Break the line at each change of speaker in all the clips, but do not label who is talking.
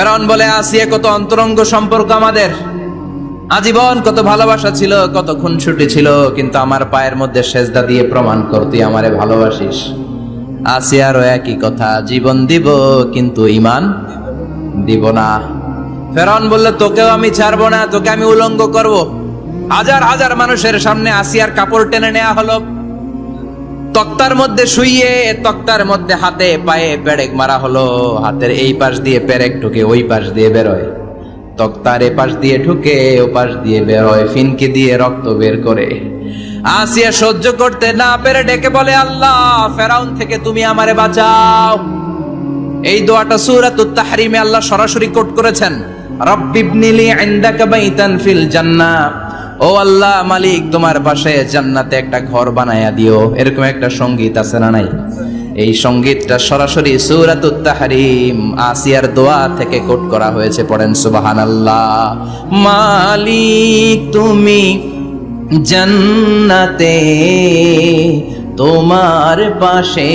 ফেরাউন বলে, আসিয়া কত অন্তরঙ্গ সম্পর্ক আমাদের। আজীবন কত ভালোবাসা ছিল, কত খুনসুটি ছিল, কিন্তু আমার পায়ের মধ্যে সেজদা দিয়ে প্রমাণ কর, তুই আমারে ভালোবাসিস। আসিয়ারও একই কথা, জীবন দিব, কিন্তু ইমান দিব না। ফেরাউন বললে, তোকেও আমি ছাড়বো না, তোকে আমি উলঙ্গ করব। হাজার হাজার মানুষের সামনে আসিয়ার কাপড় টেনে নেওয়া হলো। তক্তার মধ্যে শুইয়ে, তক্তার মধ্যে হাতে পায়ে পেরেক মারা হলো। হাতের এই পাশ দিয়ে পেরেক ঢুকে ওই পাশ দিয়ে বেরোয়। তক্তার পাশ দিয়ে ঢুকে ও পাশ দিয়ে বেরোয়, ফিনকে দিয়ে রক্ত বের করে। আসিয়া সহ্য করতে না পেরে ডেকে বলে, আল্লাহ, ফেরাউন থেকে তুমি আমারে বাঁচাও। এই দোয়াটা সূরাতুত তাহরিমে আল্লাহ সরাসরি কোট করেছেন। রব্বিবনিলি ইনদাকা বাইতান ফিল জান্নাহ। ও আল্লাহ, মালিক, তোমার পাশে জান্নাতে একটা ঘর বানায়া দিও। এরকম একটা সংগীত আছে না নাই? এই সঙ্গীতটা সরাসরি সূরাতুত তাহরিম, আসিয়ার দোয়া থেকে কোট করা হয়েছে, পড়েন সুবাহান আল্লাহ মালিক, তুমি জান্নাতে, তোমার পাশে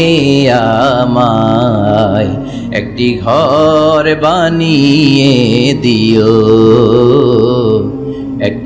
আমায় একটি ঘর বানিয়ে দিও।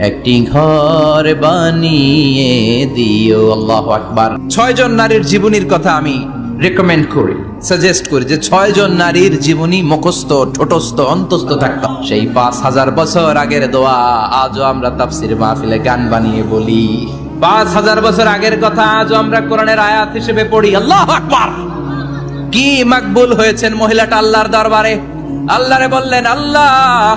একটি ঘর বানিয়ে দিও, আল্লাহ আকবার। ছয়জন নারীর জীবনীর কথা আমি রেকমেন্ড করি সাজেস্ট করি যে ছয় জন নারীর জীবনী মুখস্থ, ঠোঁটস্থ, অন্তস্থ থাকতাম সেই পাঁচ হাজার বছর আগের দোয়া, আজও আমরা তাফসির মাহফিলে গান বানিয়ে বলি। পাঁচ হাজার বছর আগের কথা আজও আমরা কোরআনের আয়াত হিসেবে পড়ি, আল্লাহ আকবার। কি মাকবুল হয়েছেন মহিলাটা আল্লাহর দরবারে? আল্লাহরে বললেন, আল্লাহ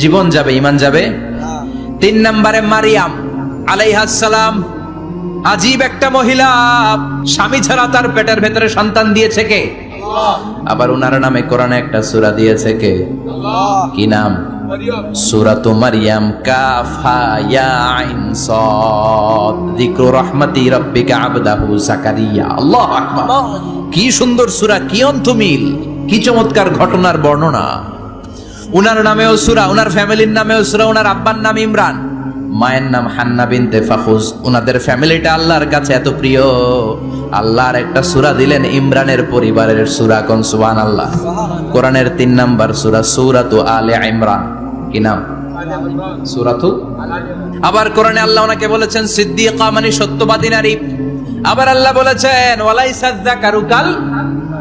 জীবন যাবে ইমান যাবে। তিন নম্বরে মারিয়াম আলাইহাসালাম আজীব একটা মহিলা। স্বামী ছাড়া তার পেটের ভেতরে সন্তান দিয়েছে কে? আবার উনার নামে কোরআনে একটা সূরা দিয়েছে কে? কি নাম? সূরাতু মারিয়াম কাফ হা ইয়া আইন সাদ যিকরু রাহমাতি রাব্বিকা আবদাহু জাকারিয়া। আল্লাহু আকবার। কি সুন্দর সূরা কি অন্তমিল কি চমৎকার ঘটনার বর্ণনা। উনার নামেও সুরা, উনার ফ্যামিলির নামেও সুরা, উনার আব্বার নাম ইমরান। মায়ের নাম হান্না বিনতে ফাখুজ। উনাদের ফ্যামিলিটা আল্লাহর কাছে এত প্রিয়। আল্লাহর একটা সুরা দিলেন ইমরানের পরিবারের সুরা কোন? সুবান আল্লাহ কোরআনের তিন নাম্বার সুরা, সুরাতু আলে ইমরান। কি নাম? সুরাতু? আবার কোরআনে আল্লাহ ওনাকে বলেছেন, সিদ্দিকা মানে সত্যবাদী নারী। আবার আল্লাহ বলেছেন ওয়ালাইসা যাকারুকাল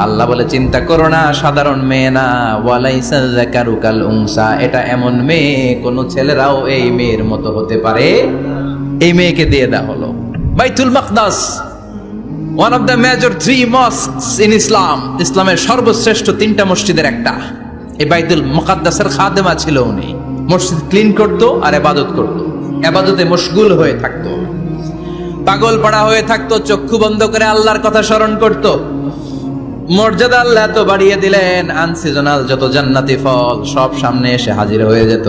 আল্লাহ বলে, চিন্তা করো না, সাধারণ মেয়ে না। ওয়ালাইসা যাকারুকাল উনসা। এটা এমন মেয়ে, কোন ছেলেরাও এই মেয়ের মতো হতে পারে। এই মেয়েকে দিয়ে দেওয়া হলো। Baitul Maqdis one of the major three mosques in Islam ইসলামের সর্বশ্রেষ্ঠ তিনটা মসজিদের একটা। এই বাইতুল মুকাদ্দাসের খাদেমা ছিল উনি। মসজিদ ক্লিন করতো আর এবাদত করতো। এবাদতে মশগুল হয়ে থাকতো। পাগল পাড়া হয়ে থাকতো, চক্ষু বন্ধ করে আল্লাহর কথা স্মরণ করত। মর্যাদা আল্লাহ এত বাড়িয়ে দিলেন। আনসিজনাল যত জান্নাতি ফল, সব সামনে এসে হাজির হয়ে যেত।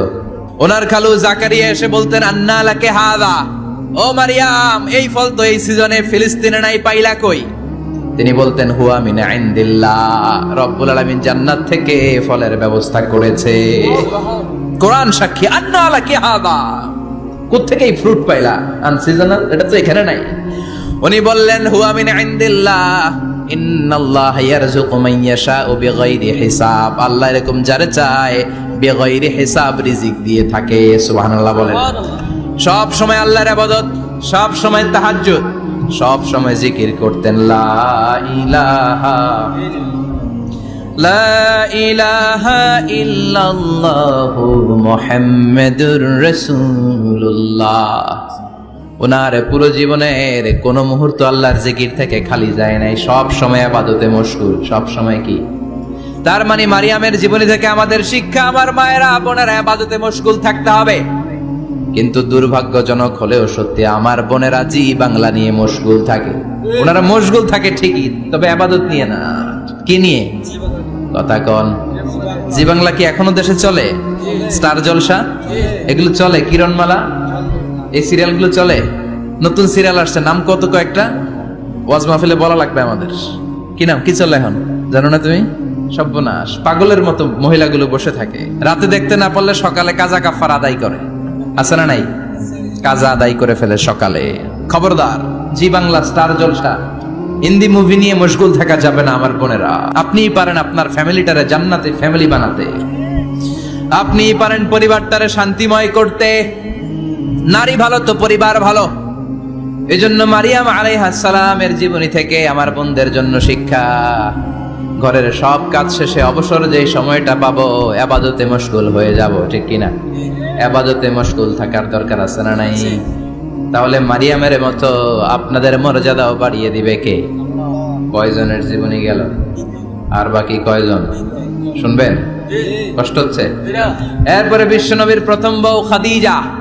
ওনার খালু জাকারিয়া এসে বলতেন, আন্না লাকে হাদা। ও মারিয়াম, এই ফল তো এই সিজনে ফিলিস্তিনে নাই, পাইলা কই? তিনি বলতেন, হুয়া মিন ইনদিল্লাহ। রব্বুল আলামিন জান্নাত থেকে ফলের ব্যবস্থা করেছে। কোরআন সাক্ষী, আন্না লাকে হাদা। কোথেকে এই ফ্রুট পাইলা? আনসিজনাল এটা তো এখানে নাই। উনি বললেন, হুয়া মিন ইনদিল্লাহ। ইন্নাল্লাহ ইয়ারযুকু মান ইয়াশাউ বিগাইরি হিসাব। আল্লাহ এরকম যারে চায় বিগাইরি হিসাব রিজিক দিয়ে থাকে সুবহানাল্লাহ বলেন। সব সময় আল্লাহর ইবাদত সব সময় তাহাজ্জুদ সব সময় জিকির করতেন লা ইলাহা লা ইলাহা ইল্লাল্লাহ মুহাম্মাদুর রাসূলুল্লাহ। ওনার পুরো জীবনের কোন মুহূর্ত আল্লাহর জিকির থেকে খালি যায় নাই। সব সময় আবাদতে মশগুল। সব সময় কি? তার মানে মারিয়ামের জীবনী থেকে আমাদের শিক্ষা, আমার মায়েরা, বোনেরা আবাদতে মশগুল থাকতে হবে। কিন্তু দুর্ভাগ্যজনক হলেও সত্যি আমার বোনেরা জি বাংলা নিয়ে মশগুল থাকে। ওনারা মশগুল থাকে ঠিকই, তবে আবাদত নিয়ে না। কি নিয়ে? কথা কন। জি বাংলা কি এখনও দেশে চলে? স্টার জলসা? এগুলো চলে কিরণমালা? এই সিরিয়ালগুলো চলে? নতুন সিরিয়াল আসছে, নাম কত কয়েকটা? ওয়াজ মাহফিলে বলা লাগবে আমাদের। কি নাম? কি চলে এখন? জানো না তুমি? সর্বনাশ। পাগলের মতো মহিলাগুলো বসে থাকে। রাতে দেখতে না পারলে সকালে কাজা কাফার আদায় করে। আছে না নাই? কাজা আদায় করে ফেলে সকালে। খবরদার, Zee Bangla Star Jalsha. Hindi movie নিয়ে মশগুল থাকা যাবে না আমার বোনেরা। আপনিই পারেন আপনার ফ্যামিলিটারে জান্নাতে ফ্যামিলি বানাতে। আপনিই পারেন পরিবারটারে শান্তিময় করতে। নারী ভালো তো পরিবার ভালো। এই জন্য মারিয়াম আলাইহাসালামের জীবনী থেকে আমার বোনদের জন্য শিক্ষা। ঘরের সব কাজ শেষে অবসর যে সময়টা পাবো, আবাদতে মশগুল হয়ে যাব, ঠিক কিনা? আবাদতে মশগুল থাকার দরকার আছে না নাই? তাহলে মারিয়ামের মতো আপনাদের মর্যাদাও বাড়িয়ে দিবে কে? কয়জনের জীবনী গেল? আর বাকি কয়জন? শুনবেন? কষ্ট হচ্ছে? এরপরে বিশ্বনবীর প্রথম বউ খাদিজা।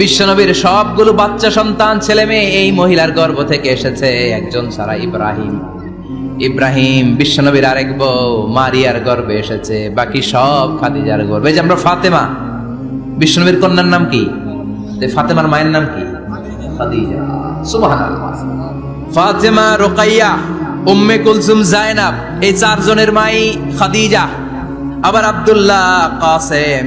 বিশ্বনবীর সবগুলো বাচ্চা সন্তান, ছেলে মেয়ে এই মহিলার গর্ভ থেকে এসেছে একজন ছাড়া ইব্রাহিম। ইব্রাহিম বিশ্বনবীর আরেক বউ মারিয়ার গর্ভে এসেছে, বাকি সব খাদিজার গর্ভে। যে আমরা ফাতেমা, বিশ্বনবীর কন্যার নাম কি? ফাতেমার মায়ের নাম কি? খাদিজা। ফাতেমা, রোকাইয়া, উম্মে কুলসুম, জায়নাব, এই চারজনের মাই খাদিজা। আবার আব্দুল্লাহ, কাসেম।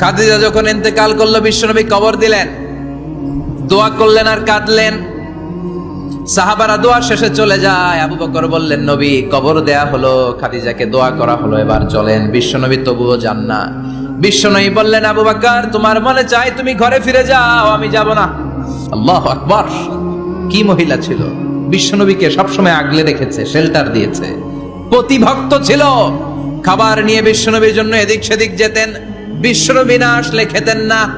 খাদিজা যখন ইন্তেকাল করল, বিশ্বনবী কবর দিলেন। দোয়া করলেন আর কাঁদলেন। সাহাবারা দোয়া শেষে চলে যায়। আবু বকর বললেন, নবী, কবর দেয়া হলো, খাদিজাকে দোয়া করা হলো, এবার চলেন। বিশ্বনবী তবুও যান না। বিশ্বনবী বললেন, আবু বকর, তোমার মনে চাই তুমি ঘরে ফিরে যাও, আমি যাব না। আল্লাহ আকবর। কি মহিলা ছিল? বিশ্বনবীকে সবসময় আগলে রেখেছে শেল্টার দিয়েছে। প্রতিভক্ত ছিল। খাবার নিয়ে বিশ্বনবীর জন্য এদিক সেদিক যেতেন। বিশ্বনবী না আসলে খেতেন না।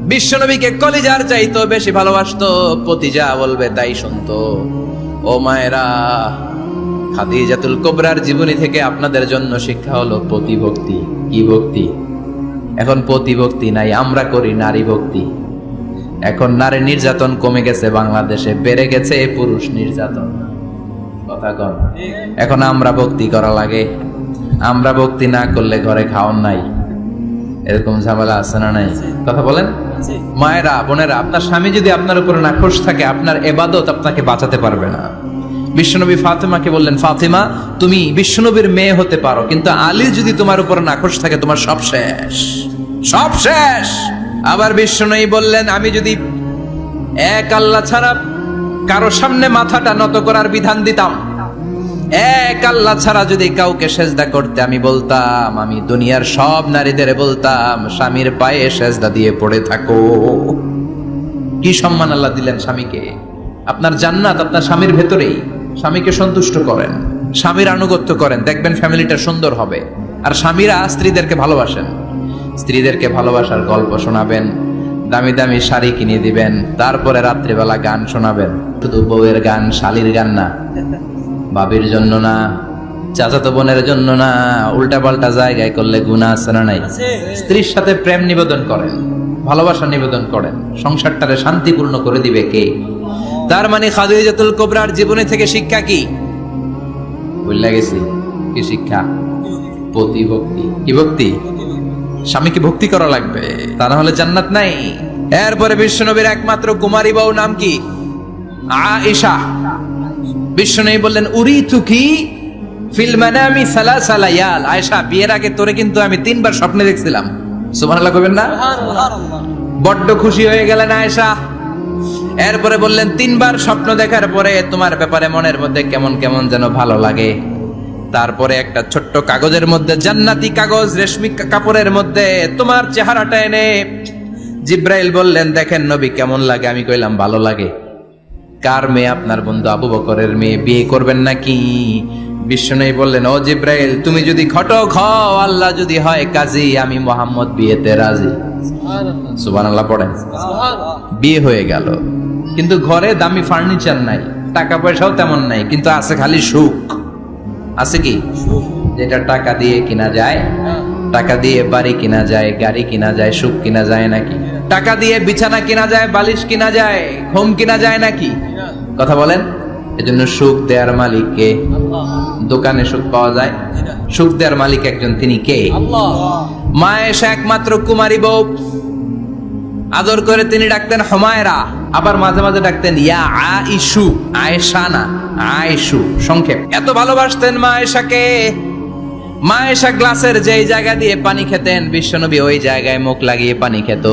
বিশ্বনবীকে কলিজার চাইতো বেশি ভালোবাসতো। পতি যা বলবে, তাই শুনতো। ও মায়েরা, খাদিজাতুল কোবরার জীবনী থেকে আপনাদের জন্য শিক্ষা হলো প্রতিভক্তি কি ভক্তি? এখন প্রতিভক্তি নাই, আমরা করি নারী ভক্তি। এখন নারী নির্যাতন কমে গেছে, বাংলাদেশে বেড়ে গেছে পুরুষ নির্যাতন। কথা কন। এখন আমরা ভক্তি করা লাগে। আমরা ভক্তি না করলে ঘরে খাওয়ান নাই। এরকম ঝামেলা আছে না নাই? কথা বলেন? মায়েরা বোনেরা আপনার স্বামী যদি আপনার উপরে নাখোশ থাকে আপনার এবাদত আপনাকে বাঁচাতে পারবে না। বিশ্বনবী ফাতেমাকে বললেন ফাতেমা তুমি বিশ্বনবীর মেয়ে হতে পারো কিন্তু আলী যদি তোমার উপরে নাখোশ থাকে তোমার সব শেষ। সব শেষ! আবার বিশ্বনবী বললেন আমি যদি এক আল্লাহ ছাড়া কারও সামনে মাথাটা নত করার বিধান দিতাম এক আল্লাহ ছাড়া যদি কাউকে সেজদা করতে আমি বলতাম, আমি দুনিয়ার সব নারীদের বলতাম, স্বামীর পায়ে সেজদা দিয়ে পড়ে থাকো। কি সম্মান আল্লাহ দিলেন স্বামীকে? আপনার জান্নাত আপনার স্বামীর ভেতরেই। স্বামীকে সন্তুষ্ট করেন, স্বামীর আনুগত্য করেন। দেখবেন ফ্যামিলিটা সুন্দর হবে। আর স্বামীরা স্ত্রীদেরকে ভালোবাসেন। স্ত্রীদেরকে ভালোবাসার গল্প শোনাবেন, দামি দামি শাড়ি কিনে দিবেন, তারপরে রাত্রিবেলা গান শোনাবেন। শুধু বউয়ের গান, শালির গান না। বাবির জন্য না চাচাতো বোনের জন্য না উল্টা পাল্টা জায়গায় করলে গুণা আছে না নাই? স্ত্রীর সাথে প্রেম নিবেদন করেন ভালোবাসা নিবেদন করেন সংসারটারে শান্তিপূর্ণ করে দিবে কে? তার মানে খাদিজাতুল কোবরার জীবনে থেকে শিক্ষা কি? বুঝলা গেছি। কি শিক্ষা? প্রতিভক্তি। কি ভক্তি? স্বামীকে ভক্তি করা লাগবে। তা না হলে জান্নাত নাই। এরপরে বিশ্বনবীর একমাত্র কুমারী বউ নাম কি? আয়েশা। বিশ্বনবী বললেন উরি তুকি ফিল মানামি সালাসা লায়াল। আয়েশা বিয়ের আগে তোরে কিন্তু আমি তিনবার স্বপ্নে দেখছিলাম। সুবহানাল্লাহ কইবেন না? বড্ড খুশি হয়ে গেলেন আয়েশা। এরপরে বললেন তিনবার স্বপ্ন দেখার পরে তোমার ব্যাপারে মনের মধ্যে কেমন কেমন যেন ভালো লাগে। তারপরে একটা ছোট্ট কাগজের মধ্যে জান্নাতি কাগজ রেশমি কাপড়ের মধ্যে তোমার চেহারাটা এনে জিব্রাইল বললেন দেখেন নবী কেমন লাগে? আমি কইলাম ভালো লাগে। কার মেয়ে আপনার বন্ধু আবু বকরের মেয়ে বিয়ে করবেন নাকি? বিশ্বনবী বললেন ও জিব্রাইল তুমি যদি ঘটক হও আল্লাহ যদি হয় কাজী আমি মোহাম্মদ বিয়েতে রাজি। সুবহানাল্লাহ। পড়েন। বিয়ে হয়ে গেল। কিন্তু ঘরে দামি ফার্নিচার নাই টাকা পয়সাও তেমন নাই কিন্তু আছে খালি সুখ। আছে কি? যেটা টাকা দিয়ে কিনা যায় টাকা দিয়ে বাড়ি কিনা যায়, গাড়ি কিনা যায়, সুখ কিনা যায় নাকি? টাকা দিয়ে বিছানা কিনা যায়, বালিশ কিনা যায়, ঘুম কিনা যায় নাকি? কথা বলেন। এজন্য সুখ দেওয়ার মালিক কে? দোকানে সুখ পাওয়া যায়? সুখ দেওয়ার মালিক একজন, তিনি কে? মা এসে একমাত্র কুমারী বউ। আদর করে তিনি ডাকতেন হমায়রা, আবার মাঝে মাঝে ডাকতেন ইয়া আইসু আয়েশা না আয়েশু, সংক্ষেপ। এত ভালোবাসতেন মা আয়েশাকে মা আয়েশা গ্লাসের যেই জায়গা দিয়ে পানি খেতেন বিশ্বনবী ওই জায়গায় মুখ লাগিয়ে পানি খেত।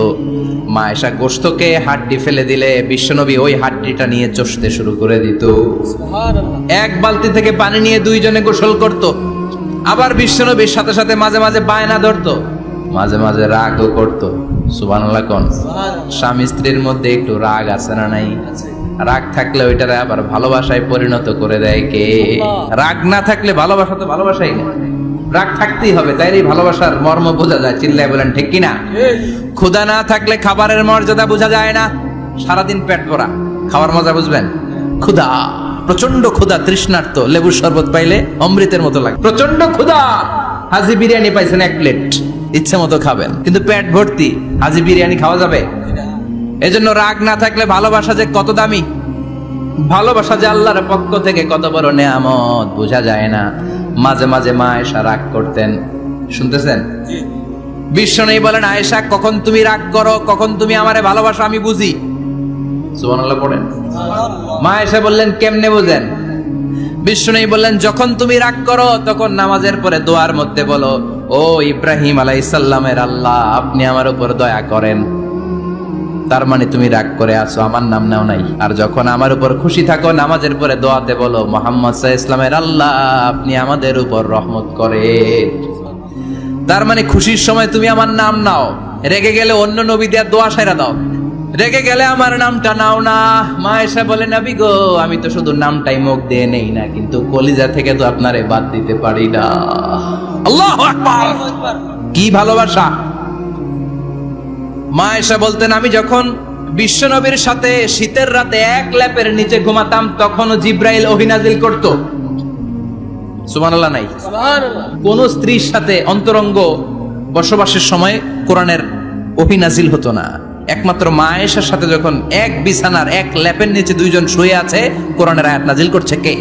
মা আয়েশা গোস্তকে হাড্ডি ফেলে দিলে বিশ্বনবী ওই হাড্ডিটা নিয়ে চষতে শুরু করে দিত। এক বালতি থেকে পানি নিয়ে দুইজনে গোসল করত। আবার বিশ্বনবীর সাথে সাথে মাঝে মাঝে বায়না ধরতো। মাঝে মাঝে রাগও করতো। সুবহানাল্লাহ কোন? স্বামী স্ত্রীর মধ্যে একটু রাগ আছে না নাই? রাগ থাকলে ওইটারে আবার ভালোবাসায় পরিণত করে দেয় কে? রাগ না থাকলে ভালোবাসা তো ভালোবাসাই না। রাগ থাকতেই হবে তাইলে ভালোবাসার মর্ম বোঝা যায় চিল্লায় বলেন ঠিক কিনা? ক্ষুধা না থাকলে খাবারের মর্যাদা বোঝা যায় না। সারাদিন পেট ভরা খাওয়ার মজা বুঝবেন? ক্ষুধা প্রচণ্ড ক্ষুধা তৃষ্ণার্ত লেবুর শরবত পাইলে অমৃতের মতো লাগে। প্রচণ্ড ক্ষুধা! হাজি বিরিয়ানি পাইছেন এক প্লেট ইচ্ছে মতো খাবেন। কিন্তু পেট ভর্তি হাজি বিরিয়ানি খাওয়া যাবে? এজন্য রাগ না থাকলে ভালোবাসা যে কত দামি? ভালোবাসা যে আল্লাহর পক্ষ থেকে কত বড় নেয়ামত বোঝা যায় না। মাঝে মাঝে মা এসা রাগ করতেন। শুনতেছেন? বিশ্ব নেই বলেন আয়েশা কখন তুমি রাগ করো? কখন তুমি আমারে ভালোবাসো? আমি বুঝি। সুবহানাল্লাহ পড়েন। মা এসে বললেন কেমনে বুঝেন? বিশ্ব নেই বললেন যখন তুমি রাগ করো তখন নামাজের পরে দোয়ার মধ্যে বলো ও ইব্রাহিম আলাইসাল্লামের আল্লাহ আপনি আমার উপর দয়া করেন তার মানে তুমি রাগ করে আছো, আমার নাম নাও নাই। আর যখন আমার উপর খুশি থাকো, নামাজের পরে দোয়াতে বলো, মোহাম্মদ সাহা ইসলামের আল্লাহ, আপনি আমাদের উপর রহমত করে তার মানে খুশির সময় তুমি আমার নাম নাও। রেগে গেলে অন্য নবী দেওয়ার দোয়া সেরা দাও। রেগে গেলে আমার নামটা নাও না। মা এসে বলে, নাবি গো, আমি তো শুধু নামটাই মুখ দিয়ে নেই না, কিন্তু কলিজা থেকে তো আপনারে বাদ দিতে পারি না। আল্লাহ কি ভালোবাসা। মা এসে বলতেন আমি যখন বিশ্বনবীর সাথে শীতের রাতে এক ল্যাপের নিচে ঘুমাতাম তখনও জিব্রাইল অভিনাজিল করত। সুবহানাল্লাহ নাই। কোন স্ত্রীর সাথে অন্তরঙ্গ বসবাসের সময় কোরআনের অভিনাজিল হতো না। একমাত্র মা আয়েশার সাথে যখন এক বিছানার এক ল্যাপের নিচে দুইজন শুয়ে আছে কোরআনের আয়াত নাজিল করছে কে?